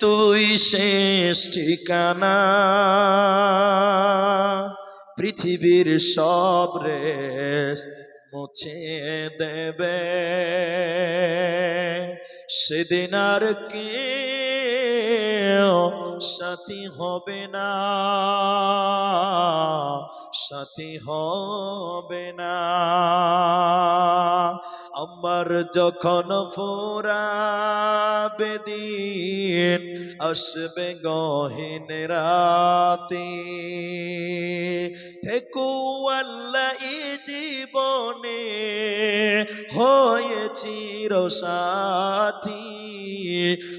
তুই শেষ ঠিকানা। পৃথিবীর সব রেশ মুছে দেবে। সেদিন আর কে সাথী হবে না, সাথী হবে না। আমার যখন ফোরাবে দিন আসবে গহীন রাতে। থেকো আল্লাহ জীবনে হয়ে চির সাথী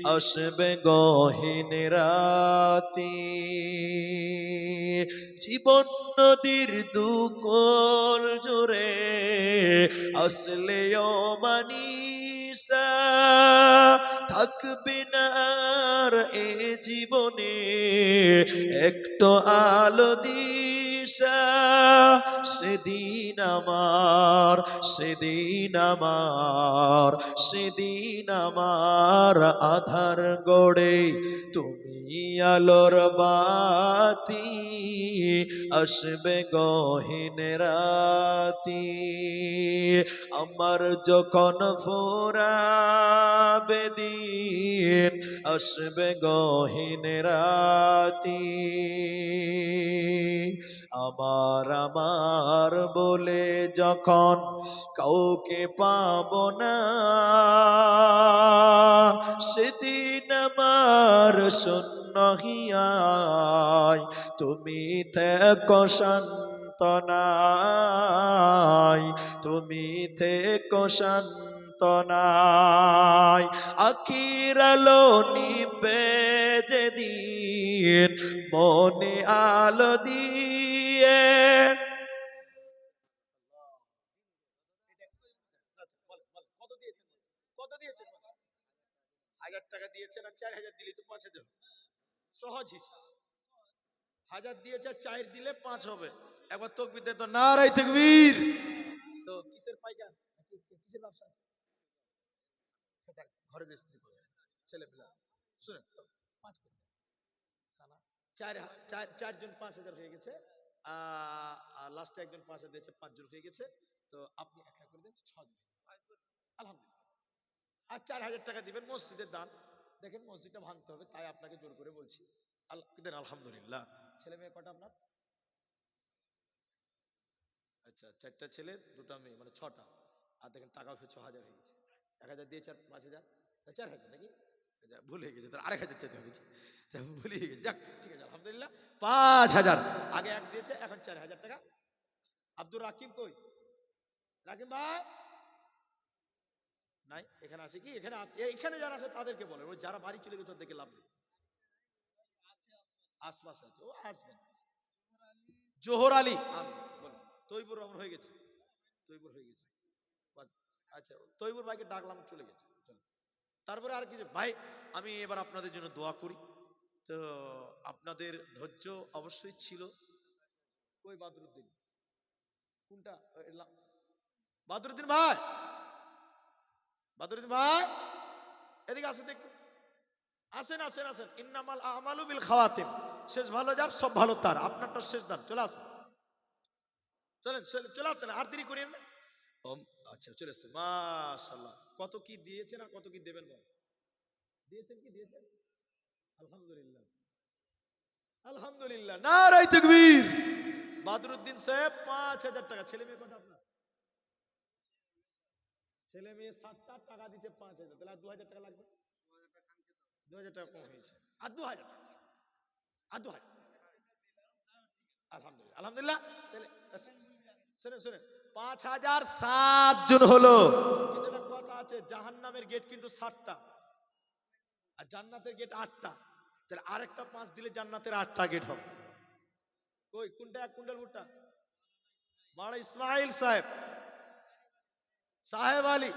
আসবে গহীন রাতে। জীবন নদীর দুকল জোরে আসলে মানিসা থাকবে না আর এ জীবনে একটু আলো সেদিন আমার সেদিন আমার সেদিন আমার আধার গড়ে তুমি আলোর বাতি আসবে গহীন রাতি। আমার যখন ফোরাবে দিন আসবে গহীন রাতি। আমার আমার বলে যখন কাউকে পাব না, সেদিন আমার শূন্য হিয়ায়, তুমি থেকো শান্তনায় তুমি থেকো শান্তনায় আখির আলো নিবে যেদিন, মনে আলো দিয়ে হাজার সহজ হাজার দিয়েছে চার দিলে পাঁচ হবে। একবার তো। নারাই তকবীর। তো কিসের পাইকার কিসের ব্যবসা ঘরে করে ছেলে পেলা শুনেন তো পাঁচ। না, না, চার চার চারজন পাঁচ হাজার হয়ে গেছে। লাস্টে একজন পাঁচ হাজার দিয়েছে পাঁচজন হয়ে গেছে। তো আপনি একটা করে দেন ছজন আলহামদুলিল্লাহ। আর চার হাজার টাকা দিবেন মসজিদের দান। দেখেন মসজিদটা ভাঙতে হবে তাই আপনাকে জোর করে বলছি। দেন আলহামদুলিল্লাহ। ছেলে মেয়ে কটা আপনার? আচ্ছা চারটা ছেলে দুটা মেয়ে মানে ছটা। আর দেখেন টাকা ফের ছ হাজার হয়ে গেছে। এক হাজার দিয়ে চার পাঁচ হাজার। চার হাজার নাকি? আচ্ছা, ভুল হয়ে গেছে তার আরেক হাজার চাইতে হয়েছে ভুল হয়ে গেছে। যাক ঠিক আছে আলহামদুলিল্লাহ। পাঁচ হাজার। আগে এক দিয়েছে, এখন চার হাজার টাকা। আব্দুর রাকিব কই? রাকিব ভাই? নাই, এখানে আছে কি? এখানে এখানে যারা আছে তাদেরকে বলেন। ওই যারা বাড়ি চলে গেছে ওদেরকে লাভ নেই। আশপাশ আছে, ও আসবেন জোহর আলী। তৈবুর রহমান হয়ে গেছে। তৈবুর হয়ে গেছে। আচ্ছা তৈবুর ভাইকে ডাকলাম, চলে গেছে। তারপরে আর কিছু ভাই, আমি এবার আপনাদের জন্য দোয়া করি। তো আপনাদের ধৈর্য অবশ্যই ছিল। কই বাদরুদ্দিন? কোনটা? বাদরুদ্দিন ভাই! বাদরুদ্দিন ভাই! এদিকে আসেন দেখুন আসেন আসেন আসেন। ইন্নামাল আমালু বিল খাওয়াতিম। শেষ ভালো যার, সব ভালো তার। আপনারটা শেষ দান। চলে আসেন। চলেন, চলে- আসেন। আর দেরি করেন না। আচ্ছা চলে এসেছে মাশাল্লাহ কত কি দিয়েছেন আর কত কি দেবেন বল দিয়েছেন কি, দিয়েছেন? আলহামদুলিল্লাহ। আলহামদুলিল্লাহ। নারাই তকবীর। বাদরুদ্দিন সাহেব পাঁচ হাজার টাকা। ছেলে মেয়ে কটা আপনার? ছেলে মেয়ে সাতটা টাকা দিচ্ছে পাঁচ হাজার। তাহলে আর দু হাজার টাকা লাগবে? দু হাজার টাকা কম হয়েছে। আর দু হাজার টাকা। আর দু হাজার আলহামদুলিল্লাহ আলহামদুলিল্লাহ। তাহলে শুনে শুনে পাঁচ হাজার সাত জন হলো। কিন্তু কথা আছে জাহান নামের গেট কিন্তু সাতটা। আর জান্নাতের গেট আটটা। তাহলে আরেকটা পাঁচ দিলে জান্নাতের আটটা গেট হবে। কই কোনটা এক কুন্ডাল মুটটা মারা ইসমাইল সাহেব সাহেব আলী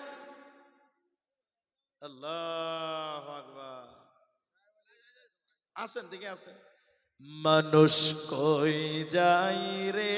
আল্লাহ আকবার আসেন দিকে আসেন মানুষ কই যাই রে